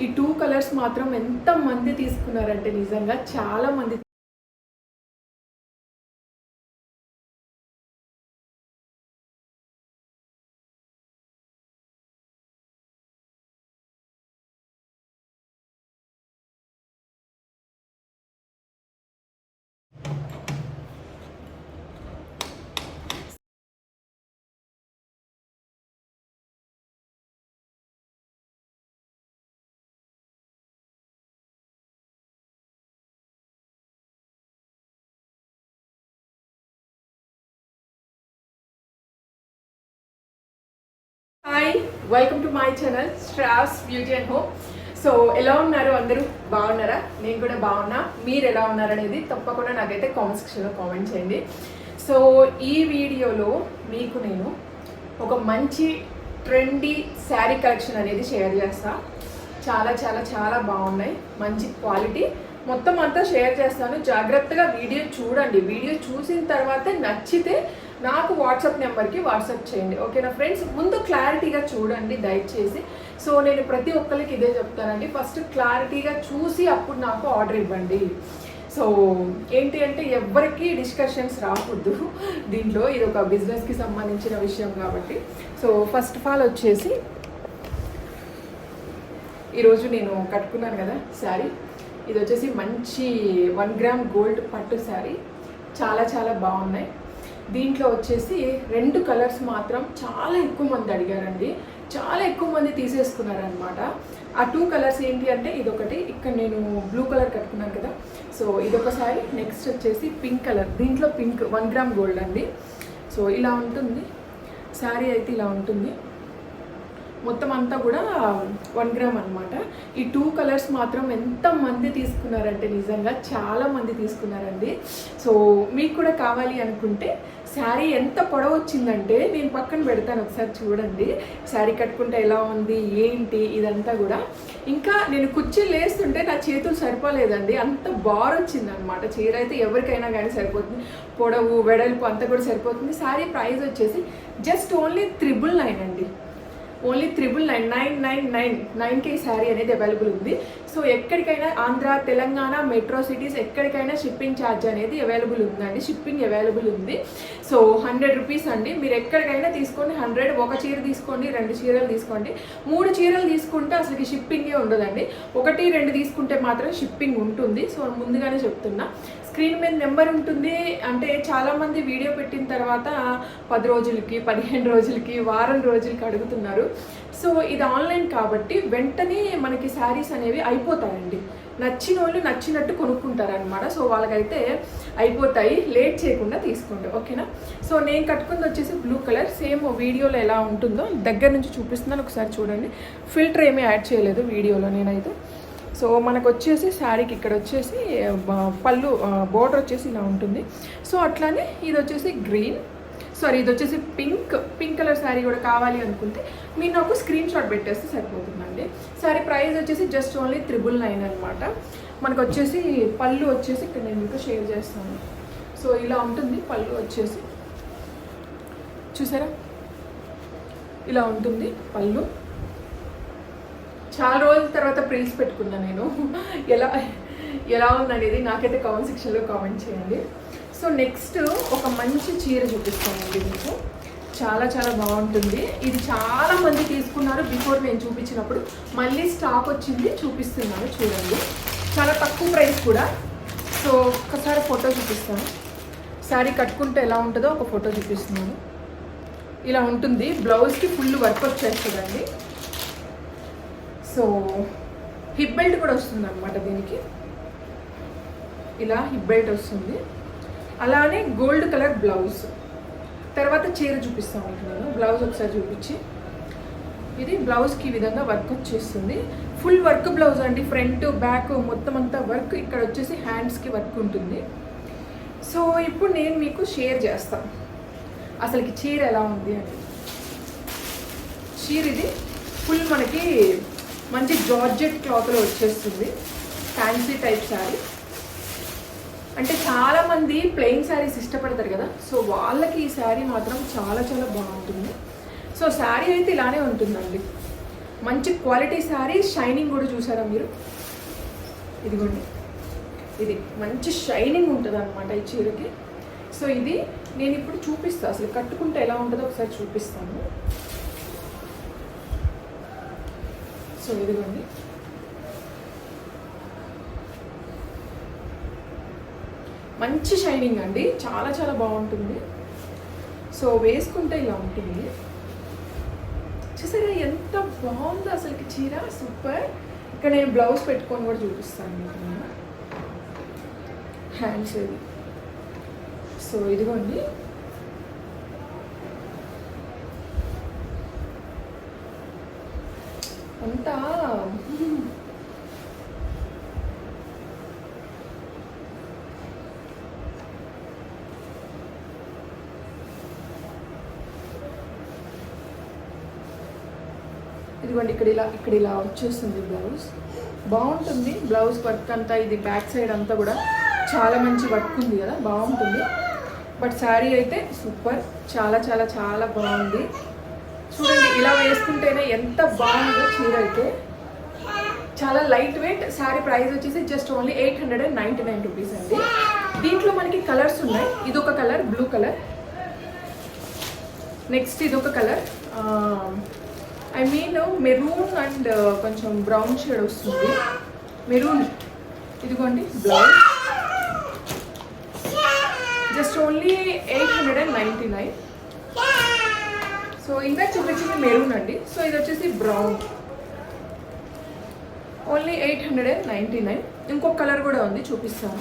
ఈ two colours మాత్రం ఎంత మంది తీసుకున్నారంటే నిజంగా చాలా hi welcome to my channel strass beauty and home so ఎలా ఉన్నారు అందరూ? బాగున్నారా? నేను కూడా బాగున్నా. మీరు ఎలా ఉన్నారనేది తప్పకుండా నాకైతే కామెంట్ సెక్షన్లో కామెంట్ చేయండి. సో ఈ వీడియోలో మీకు నేను ఒక మంచి ట్రెండీ శారీ కలెక్షన్ అనేది షేర్ చేస్తా. చాలా చాలా చాలా బాగున్నాయి. మంచి క్వాలిటీ మొత్తం అంతా షేర్ చేస్తాను. జాగ్రత్తగా వీడియో చూడండి. వీడియో చూసిన తర్వాత నచ్చితే నాకు వాట్సాప్ నెంబర్కి వాట్సాప్ చేయండి ఓకేనా? ఫ్రెండ్స్ ముందు క్లారిటీగా చూడండి దయచేసి. సో నేను ప్రతి ఒక్కరికి ఇదే చెప్తానండి. ఫస్ట్ క్లారిటీగా చూసి అప్పుడు నాకు ఆర్డర్ ఇవ్వండి. సో ఏంటి అంటే ఎవ్వరికి డిస్కషన్స్ రాకూడదు. దీంట్లో ఇది ఒక బిజినెస్కి సంబంధించిన విషయం కాబట్టి. సో ఫస్ట్ ఆఫ్ ఆల్ వచ్చేసి ఈరోజు నేను కట్టుకున్నాను కదా శారీ. ఇది వచ్చేసి మంచి వన్ గ్రామ్ గోల్డ్ పట్టు శారీ. చాలా చాలా బాగున్నాయి. దీంట్లో వచ్చేసి రెండు కలర్స్ మాత్రం చాలా ఎక్కువ మంది అడిగారండి. చాలా ఎక్కువ మంది తీసేసుకున్నారనమాట ఆ టూ కలర్స్ ఏంటి అంటే ఇదొకటి. ఇక్కడ నేను బ్లూ కలర్ కట్టుకున్నాను కదా. సో ఇదొకసారి నెక్స్ట్ వచ్చేసి పింక్ కలర్ దీంట్లో పింక్ వన్ గ్రామ్ గోల్డ్ అండి. సో ఇలా ఉంటుంది. శారీ అయితే ఇలా ఉంటుంది. మొత్తం అంతా కూడా వన్ గ్రామ్ అనమాట ఈ టూ కలర్స్ మాత్రం ఎంత మంది తీసుకున్నారంటే నిజంగా చాలామంది తీసుకున్నారండి. సో మీకు కూడా కావాలి అనుకుంటే శారీ ఎంత పొడవు వచ్చిందంటే నేను పక్కన పెడతాను ఒకసారి చూడండి. శారీ కట్టుకుంటే ఎలా ఉంది ఏంటి ఇదంతా కూడా. ఇంకా నేను కుర్చీలు వేస్తుంటే నా చేతులు సరిపోలేదండి. అంత బార్ వచ్చింది అనమాట చీర అయితే ఎవరికైనా కానీ సరిపోతుంది. పొడవు వెడల్పు అంతా కూడా సరిపోతుంది. శారీ ప్రైస్ వచ్చేసి జస్ట్ ఓన్లీ త్రిబుల్ నైన్ అండి. Only triple nine nine nine nine నైన్కి శారీ అనేది అవైలబుల్ ఉంది. సో ఎక్కడికైనా ఆంధ్ర తెలంగాణ మెట్రో సిటీస్ ఎక్కడికైనా షిప్పింగ్ ఛార్జ్ అనేది అవైలబుల్ ఉందండి. షిప్పింగ్ అవైలబుల్ ఉంది. సో హండ్రెడ్ రూపీస్ అండి. మీరు ఎక్కడికైనా తీసుకోండి. హండ్రెడ్ ఒక చీర తీసుకోండి రెండు చీరలు తీసుకోండి. మూడు చీరలు తీసుకుంటే అసలుకి షిప్పింగే ఉండదండి. ఒకటి రెండు తీసుకుంటే మాత్రం షిప్పింగ్ ఉంటుంది. సో ముందుగానే చెప్తున్నా. స్క్రీన్ మీద నెంబర్ ఉంటుంది. అంటే చాలామంది వీడియో పెట్టిన తర్వాత పది రోజులకి పదిహేను రోజులకి వారం రోజులకి అడుగుతున్నారు. సో ఇది ఆన్లైన్ కాబట్టి వెంటనే మనకి శారీస్ అనేవి అయిపోతాయండి. నచ్చిన వాళ్ళు నచ్చినట్టు కొనుక్కుంటారు అనమాట సో వాళ్ళకైతే అయిపోతాయి. లేట్ చేయకుండా తీసుకోండి. ఓకేనా? సో నేను కట్టుకుంది వచ్చేసి బ్లూ కలర్. సేమ్ వీడియోలో ఎలా ఉంటుందో దగ్గర నుంచి చూపిస్తున్నాను. ఒకసారి చూడండి. ఫిల్టర్ ఏమీ యాడ్ చేయలేదు వీడియోలో నేనైతే. సో మనకు వచ్చేసి శారీకి ఇక్కడ వచ్చేసి పళ్ళు బోర్డర్ వచ్చేసి ఇలా ఉంటుంది. సో అట్లానే ఇది వచ్చేసి గ్రీన్. సారీ ఇది వచ్చేసి పింక్ పింక్ కలర్ శారీ కూడా కావాలి అనుకుంటే మీరు నాకు స్క్రీన్ షాట్ పెట్టేస్తే సరిపోతుందండి. శారీ ప్రైస్ వచ్చేసి జస్ట్ ఓన్లీ త్రిబుల్ నైన్ అనమాట మనకు వచ్చేసి పళ్ళు వచ్చేసి ఇక్కడ నేను మీకు షేర్ చేస్తాను. సో ఇలా ఉంటుంది పళ్ళు వచ్చేసి. చూసారా? ఇలా ఉంటుంది పళ్ళు. చాలా రోజుల తర్వాత ప్రిల్స్ పెట్టుకున్నా నేను. ఎలా ఎలా ఉందనేది నాకైతే కామెంట్ సెక్షన్లో కామెంట్ చేయండి. సో నెక్స్ట్ ఒక మంచి చీర చూపిస్తానండి మీకు. చాలా చాలా బాగుంటుంది. ఇది చాలా మంది తీసుకున్నారు బిఫోర్ నేను చూపించినప్పుడు. మళ్ళీ స్టాక్ వచ్చింది చూపిస్తున్నాను చూడండి. చాలా తక్కువ ప్రైస్ కూడా. సో ఒక్కసారి ఫోటో చూపిస్తాను. శారీ కట్టుకుంటే ఎలా ఉంటుందో ఒక ఫోటో చూపిస్తున్నాను. ఇలా ఉంటుంది. బ్లౌజ్కి ఫుల్ వర్క్ వచ్చేస్తుందండి సో హిప్ బెల్ట్ కూడా వస్తుంది అనమాట దీనికి. ఇలా హిప్ బెల్ట్ వస్తుంది. అలానే గోల్డ్ కలర్ బ్లౌజ్. తర్వాత చీర చూపిస్తాను మీకు నేను. బ్లౌజ్ ఒకసారి చూపించి. ఇది బ్లౌజ్కి ఈ విధంగా వర్క్ వచ్చేస్తుంది. ఫుల్ వర్క్ బ్లౌజ్ అండి. ఫ్రంట్ బ్యాక్ మొత్తం అంతా వర్క్. ఇక్కడ వచ్చేసి హ్యాండ్స్కి వర్క్ ఉంటుంది. సో ఇప్పుడు నేను మీకు షేర్ చేస్తాను అసలుకి చీర ఎలా ఉంది అని. చీర ఇది ఫుల్ మనకి మంచి జార్జెట్ క్లాత్లో వచ్చేస్తుంది. Fancy type sari. అంటే చాలా మంది ప్లెయిన్ శారీస్ ఇష్టపడతారు కదా. సో వాళ్ళకి ఈ శారీ మాత్రం చాలా చాలా బాగుంటుంది. సో శారీ అయితే ఇలానే ఉంటుందండి. మంచి క్వాలిటీ శారీ షైనింగ్ కూడా చూసారా మీరు? ఇదిగోండి. ఇది మంచి షైనింగ్ ఉంటుంది అనమాట ఈ చీరకి. సో ఇది నేను ఇప్పుడు చూపిస్తాను అసలు కట్టుకుంటే ఎలా ఉంటుందో ఒకసారి చూపిస్తాను. సో ఇదిగోండి. మంచి షైనింగ్ అండి. చాలా చాలా బాగుంటుంది. సో వేసుకుంటే ఇలా ఉంటుంది. చూసారా ఎంత బాగుందో అసలుకి చీర. సూపర్. ఇక్కడ నేను బ్లౌజ్ పెట్టుకొని కూడా చూపిస్తాను మీకు నేను. హ్యాండ్స్ ఇది సో ఇదిగోండి. అంతా ఇదిగోండి ఇక్కడ ఇలా ఇక్కడ ఇలా వచ్చేస్తుంది బ్లౌజ్ బాగుంటుంది బ్లౌజ్ వర్క్ అంతా ఇది బ్యాక్ సైడ్ అంతా కూడా చాలా మంచి వర్క్ ఉంది కదా బాగుంటుంది. బట్ శారీ అయితే సూపర్ చాలా చాలా చాలా బాగుంది. చూడండి ఇలా వేసుకుంటేనే ఎంత బాగుందో చీర అయితే. చాలా లైట్ వెయిట్ శారీ ప్రైస్ వచ్చేసి just only eight hundred and ninety nine rupees అండి. దీంట్లో మనకి కలర్స్ ఉన్నాయి. ఇది ఒక కలర్ బ్లూ కలర్ నెక్స్ట్ ఇది ఒక colour I mean maroon and కొంచెం బ్రౌన్ షేడ్ వస్తుంది. మెరూన్ ఇదిగోండి blouse just only eight hundred and ninety nine so ఇంకా చూపించింది మెరూన్ అండి. సో ఇది వచ్చేసి brown only eight hundred and ninety nine ఇంకొక కలర్ కూడా ఉంది చూపిస్తాను.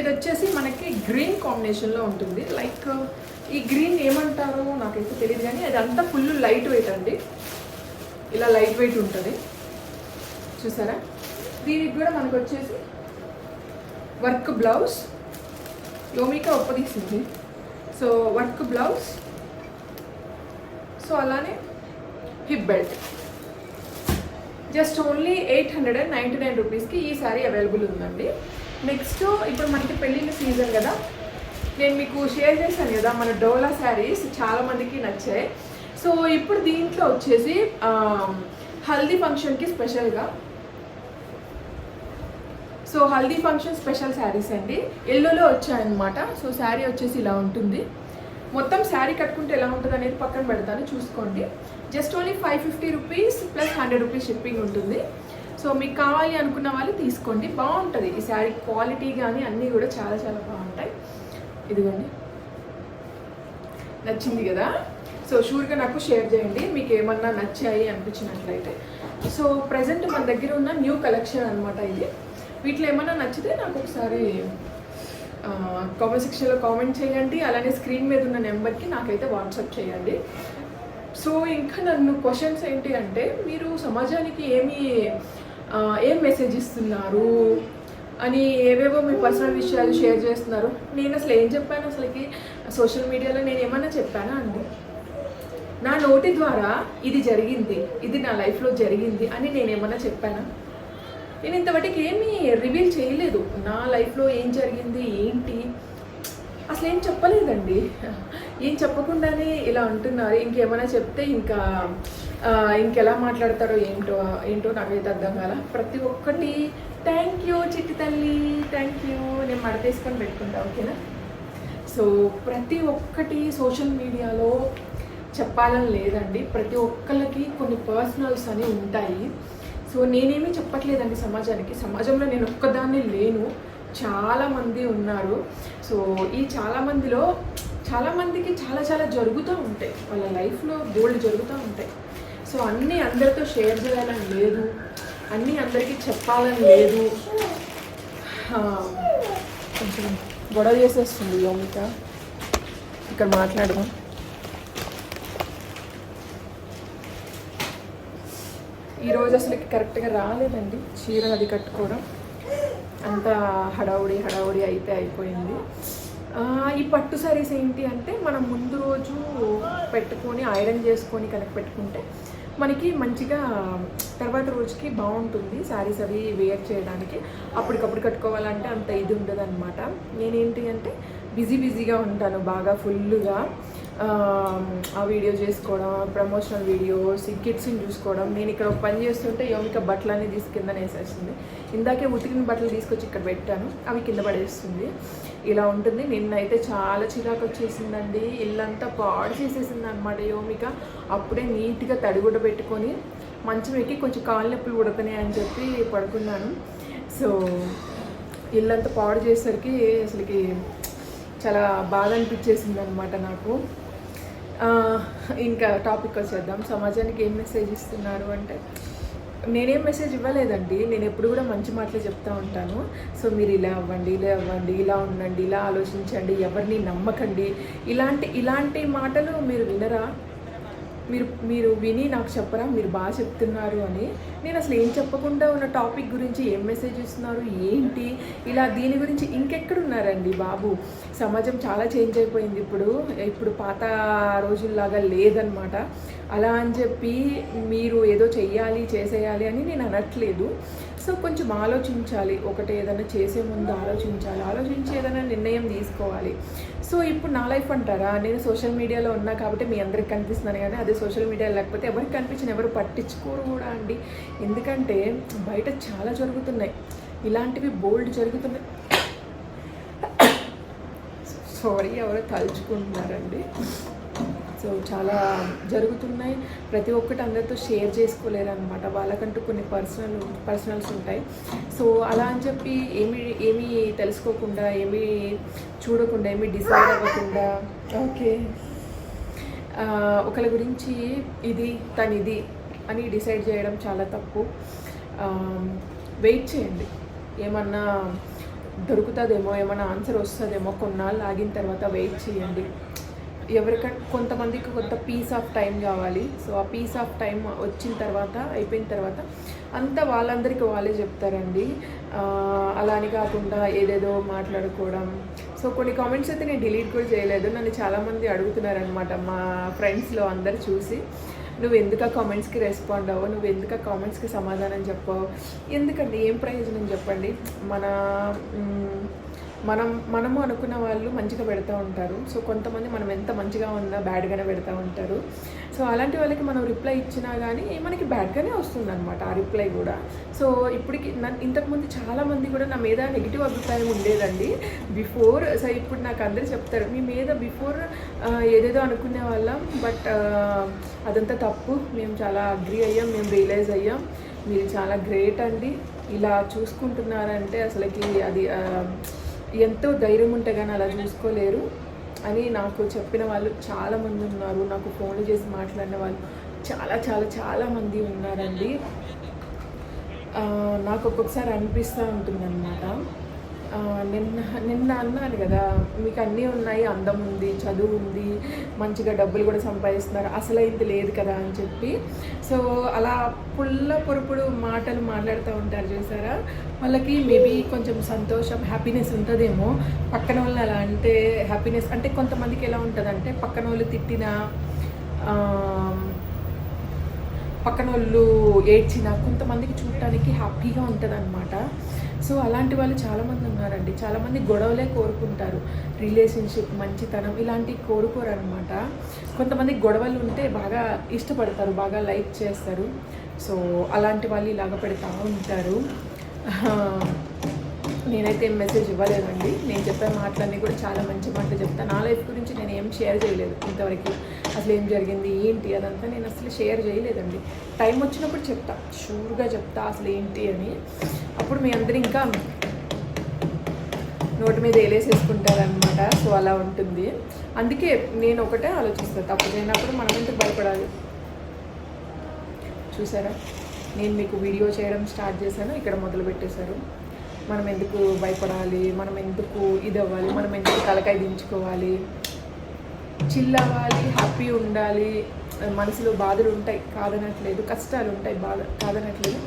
ఇది వచ్చేసి మనకి గ్రీన్ కాంబినేషన్లో ఉంటుంది. లైక్ ఈ గ్రీన్ ఏమంటారో నాకైతే తెలియదు కానీ అది అంతా ఫుల్ లైట్ వెయిట్ అండి. ఇలా లైట్ వెయిట్ ఉంటుంది. చూసారా? దీనికి కూడా మనకు వచ్చేసి వర్క్ బ్లౌజ్ యోమిక ఒప్పదీసింది సో వర్క్ బ్లౌజ్ సో అలానే hip belt just only eight hundred and ninety nine రూపీస్కి ఈ సారీ అవైలబుల్ ఉందండి. నెక్స్ట్ ఇప్పుడు మనకి పెళ్ళిళ్ళ సీజన్ కదా. నేను మీకు షేర్ చేశాను కదా మన డోలా శారీస్ చాలా మందికి నచ్చాయి. సో ఇప్పుడు దీంట్లో వచ్చేసి హల్దీ ఫంక్షన్కి స్పెషల్గా. So haldi function special saris అండి. ఎల్లోలో వచ్చాయన్నమాట. సో శారీ వచ్చేసి ఇలా ఉంటుంది. మొత్తం శారీ కట్టుకుంటే ఎలా ఉంటుంది అనేది పక్కన పెడతాను చూసుకోండి. Just only five fifty rupees plus hundred rupees shipping ఉంటుంది. సో మీకు కావాలి అనుకున్న వాళ్ళు తీసుకోండి. బాగుంటుంది. ఈ శారీ క్వాలిటీ కానీ అన్నీ కూడా చాలా చాలా బాగుంటాయి. ఇదిగోండి. నచ్చింది కదా? సో షూర్గా నాకు షేర్ చేయండి. మీకు ఏమన్నా నచ్చాయి అనిపించినట్లయితే. సో ప్రజెంట్ మన దగ్గర ఉన్న న్యూ కలెక్షన్ అనమాట ఇది. వీటిలో ఏమన్నా నచ్చితే నాకు ఒకసారి కామెంట్ సెక్షన్లో కామెంట్ చేయండి. అలానే స్క్రీన్ మీద ఉన్న నెంబర్కి నాకైతే వాట్సాప్ చేయండి. సో ఇంకా నన్ను క్వశ్చన్స్ ఏంటి అంటే మీరు సమాజానికి ఏమి ఏం మెసేజ్ ఇస్తున్నారు? అని ఏవేవో మీ పర్సనల్ విషయాలు షేర్ చేస్తున్నారు. నేను అసలు ఏం చెప్పాను అసలుకి? సోషల్ మీడియాలో నేను ఏమన్నా చెప్పానా అండి? నా నోటి ద్వారా ఇది జరిగింది. ఇది నా లైఫ్లో జరిగింది అని నేను ఏమన్నా చెప్పానా? నేను ఇంతవరకు ఏమీ రివీల్ చేయలేదు. నా లైఫ్లో ఏం జరిగింది ఏంటి? అసలు ఏం చెప్పలేదండి. ఏం చెప్పకుండానే ఇలా అంటున్నారు. ఇంకేమైనా చెప్తే ఇంకా ఇంకెలా మాట్లాడతారో ఏంటో ఏంటో నాకైతే అర్థం కాల. ప్రతి ఒక్కటి థ్యాంక్ యూ చిట్టి తల్లి. థ్యాంక్ యూ నేను మడతేసుకొని పెట్టుకుంటా ఓకేనా? సో ప్రతి ఒక్కటి సోషల్ మీడియాలో చెప్పాలని లేదండి. ప్రతి ఒక్కళ్ళకి కొన్ని పర్సనల్స్ అని ఉంటాయి. సో నేనేమీ చెప్పట్లేదండి సమాజానికి. సమాజంలో నేను ఒక్కదాన్ని లేను. చాలామంది ఉన్నారు. సో ఈ చాలామందిలో చాలామందికి చాలా చాలా జరుగుతూ ఉంటాయి. వాళ్ళ లైఫ్లో గోల్డ్ జరుగుతూ ఉంటాయి. సో అన్నీ అందరితో షేర్ చేయాలని లేదు. అన్నీ అందరికీ చెప్పాలని లేదు. కొంచెం గొడవ చేసేస్తుంది యోమిక ఇక్కడ మాట్లాడదాం. ఈరోజు అసలు కరెక్ట్గా రాలేదండి. చీర అది కట్టుకోవడం. అంత హడావుడి హడావుడి అయితే అయిపోయింది. ఈ పట్టు సారీస్ ఏంటి అంటే మనం ముందు రోజు పెట్టుకొని ఐరన్ చేసుకొని కనుక పెట్టుకుంటే మనకి మంచిగా తర్వాత రోజుకి బాగుంటుంది శారీస్ అవి వేర్ చేయడానికి. అప్పటికప్పుడు కట్టుకోవాలంటే అంత ఇది ఉండదు అనమాట నేనేంటి అంటే బిజీ బిజీగా ఉంటాను బాగా ఫుల్గా ఆ వీడియో చేసుకోవడం ప్రమోషనల్ వీడియోస్ ఈ కిడ్స్ని చూసుకోవడం నేను ఇక్కడ ఒక పని చేస్తుంటే యోమిక బట్టలన్నీ తీసి కింద వేసేసింది ఇందాకే ఉతికిన బట్టలు తీసుకొచ్చి ఇక్కడ పెట్టాను అవి కింద పడేస్తుంది. ఇలా ఉంటుంది. నిన్నైతే చాలా చిరాకు వచ్చేసిందండి. ఇల్లంతా పాడు చేసేసింది అనమాట యోమిక. అప్పుడే నీట్గా తడిగుడ్డ పెట్టుకొని మంచం ఎక్కి కొంచెం కాళ్ళ నొప్పులు ఉడకనే అని చెప్పి పడుకున్నాను. సో ఇల్లంతా పాడు చేసేసరికి అసలుకి చాలా బాధ అనిపించేసింది అనమాట నాకు. ఇంకా టాపిక్ వచ్చేద్దాం. సమాజానికి ఏం మెసేజ్ ఇస్తున్నారు అంటే నేనేం మెసేజ్ ఇవ్వలేదండి. నేను ఎప్పుడు కూడా మంచి మాటలు చెప్తూ ఉంటాను. సో మీరు ఇలా అవ్వండి ఇలా అవ్వండి ఇలా ఉండండి ఇలా ఆలోచించండి ఎవరిని నమ్మకండి. ఇలాంటి ఇలాంటి మాటలు మీరు వినరా? మీరు మీరు విని నాకు చెప్పరా మీరు బాగా చెప్తున్నారు అని. నేను అసలు ఏం చెప్పకుండా ఉన్న టాపిక్ గురించి ఏం మెసేజ్ ఇస్తున్నారు ఏంటి? ఇలా దీని గురించి ఇంకెక్కడ ఉన్నారండి బాబు? సమాజం చాలా చేంజ్ అయిపోయింది ఇప్పుడు. ఇప్పుడు పాత రోజుల్లాగా లేదనమాట అలా అని చెప్పి మీరు ఏదో చెయ్యాలి చేసేయాలి అని నేను అనట్లేదు. సో కొంచెం ఆలోచించాలి. ఒకటి ఏదైనా చేసే ముందు ఆలోచించాలి. ఆలోచించి ఏదైనా నిర్ణయం తీసుకోవాలి. సో ఇప్పుడు నా లైఫ్ అంటారా? నేను సోషల్ మీడియాలో ఉన్నా కాబట్టి మీ అందరికి కనిపిస్తున్నాను కానీ అదే సోషల్ మీడియా లేకపోతే ఎవరికి కనిపించిన ఎవరు పట్టించుకోరు కూడా అండి. ఎందుకంటే బయట చాలా జరుగుతున్నాయి. ఇలాంటివి బోల్డ్ జరుగుతున్నాయి. సారీ ఎవరో తలుచుకుంటున్నారండి. సో చాలా జరుగుతున్నాయి. ప్రతి ఒక్కటి అందరితో షేర్ చేసుకోలేరు అనమాట వాళ్ళకంటూ కొన్ని పర్సనల్ పర్సనల్స్ ఉంటాయి. సో అలా అని చెప్పి ఏమి ఏమీ తెలుసుకోకుండా ఏమీ చూడకుండా ఏమీ డిసైడ్ అవ్వకుండా ఓకే. ఒకరి గురించి ఇది తను ఇది అని డిసైడ్ చేయడం చాలా తప్పు. వెయిట్ చేయండి. ఏమన్నా దొరుకుతుందేమో ఏమన్నా ఆన్సర్ వస్తుందేమో కొన్నాళ్ళు ఆగిన తర్వాత వెయిట్ చేయండి. ఎవరికంటే కొంతమందికి కొంత పీస్ ఆఫ్ టైం కావాలి. సో ఆ పీస్ ఆఫ్ టైం వచ్చిన తర్వాత అయిపోయిన తర్వాత అంతా వాళ్ళందరికీ వాళ్ళే చెప్తారండి. అలా అని కాకుండా ఏదేదో మాట్లాడుకోవడం. సో కొన్ని కామెంట్స్ అయితే నేను డిలీట్ కూడా చేయలేదు. నన్ను చాలామంది అడుగుతున్నారనమాట మా ఫ్రెండ్స్లో అందరు చూసి. నువ్వు ఎందుకు ఆ కామెంట్స్కి రెస్పాండ్ అవ్వవు? నువ్వు ఎందుకు ఆ కామెంట్స్కి సమాధానం చెప్పవు? ఎందుకండి? ఏం ప్రయోజనం చెప్పండి? మన మనం మనము అనుకున్న వాళ్ళు మంచిగా పెడతా ఉంటారు. సో కొంతమంది మనం ఎంత మంచిగా ఉన్నా బ్యాడ్గానే పెడతా ఉంటారు. సో అలాంటి వాళ్ళకి మనం రిప్లై ఇచ్చినా కానీ మనకి బ్యాడ్గానే వస్తుంది అనమాట ఆ రిప్లై కూడా. సో ఇప్పటికి నన్ను ఇంతకుముందు చాలామంది కూడా నా మీద నెగిటివ్ అభిప్రాయం ఉండేదండి. బిఫోర్ సో ఇప్పుడు నాకు అందరూ చెప్తారు మీ మీద బిఫోర్ ఏదేదో అనుకునే వాళ్ళం బట్ అదంతా తప్పు. మేము చాలా అగ్రి అయ్యాం మేము రియలైజ్ అయ్యాం. మీరు చాలా గ్రేట్ అండి. ఇలా చూసుకుంటున్నారంటే అసలుకి అది ఎంతో ధైర్యం ఉంటే కానీ అలా చూసుకోలేరు. అని నాకు చెప్పిన వాళ్ళు చాలామంది ఉన్నారు. నాకు ఫోన్లు చేసి మాట్లాడిన వాళ్ళు చాలా చాలా చాలా మంది ఉన్నారండి. నాకు ఒక్కొక్కసారి అనిపిస్తూ ఉంటుందన్నమాట. నిన్న నిన్న అన్నాను కదా మీకు అన్నీ ఉన్నాయి అందం ఉంది చదువు ఉంది మంచిగా డబ్బులు కూడా సంపాదిస్తున్నారు అసలైంది లేదు కదా అని చెప్పి. సో అలా పుల్ల పొరుపుడు మాటలు మాట్లాడుతూ ఉంటారు చూసారా? వాళ్ళకి మేబీ కొంచెం సంతోషం హ్యాపీనెస్ ఉంటుందేమో. పక్కన వాళ్ళని అలా అంటే హ్యాపీనెస్ అంటే కొంతమందికి ఎలా ఉంటుందంటే పక్కన వాళ్ళు తిట్టిన పక్కన వాళ్ళు ఏడ్చిన కొంతమందికి చూడటానికి హ్యాపీగా ఉంటుంది అనమాట సో అలాంటి వాళ్ళు చాలామంది ఉన్నారండి. చాలామంది గొడవలే కోరుకుంటారు. రిలేషన్షిప్ మంచితనం ఇలాంటివి కోరుకోరు అనమాట కొంతమంది గొడవలు ఉంటే బాగా ఇష్టపడతారు బాగా లైక్ చేస్తారు. సో అలాంటి వాళ్ళు ఇలాగ పెడతా ఉంటారు. నేనైతే ఏం మెసేజ్ ఇవ్వలేదండి. నేను చెప్పే మాటలన్నీ కూడా చాలా మంచి మాటలు చెప్తాను నా లైఫ్ గురించి నేను ఏం షేర్ చేయలేదు ఇంతవరకు. అసలు ఏం జరిగింది ఏంటి అదంతా నేను అసలు షేర్ చేయలేదండి. టైం వచ్చినప్పుడు చెప్తా. షూర్గా చెప్తా అసలు ఏంటి అని. అప్పుడు మీ అందరూ ఇంకా నోటి మీద వేలేసేసుకుంటారనమాట సో అలా ఉంటుంది. అందుకే నేను ఒకటే ఆలోచిస్తాను తప్పు చేయనప్పుడు మనం ఎందుకు భయపడాలి? చూసారా? నేను మీకు వీడియో చేయడం స్టార్ట్ చేశాను. ఇక్కడ మొదలు పెట్టేశారు మనం ఎందుకు భయపడాలి? మనం ఎందుకు ఇది అవ్వాలి? మనం ఎందుకు తలకాయ దించుకోవాలి? చిల్ అవ్వాలి హ్యాపీ ఉండాలి. మనసులో బాధలు ఉంటాయి కాదనట్లేదు. కష్టాలు ఉంటాయి బాధ కాదనట్లేదు.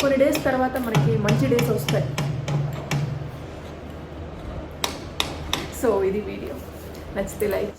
కొన్ని డేస్ తర్వాత మనకి మంచి డేస్ వస్తాయి. సో ఇది వీడియో నచ్చితే లైక్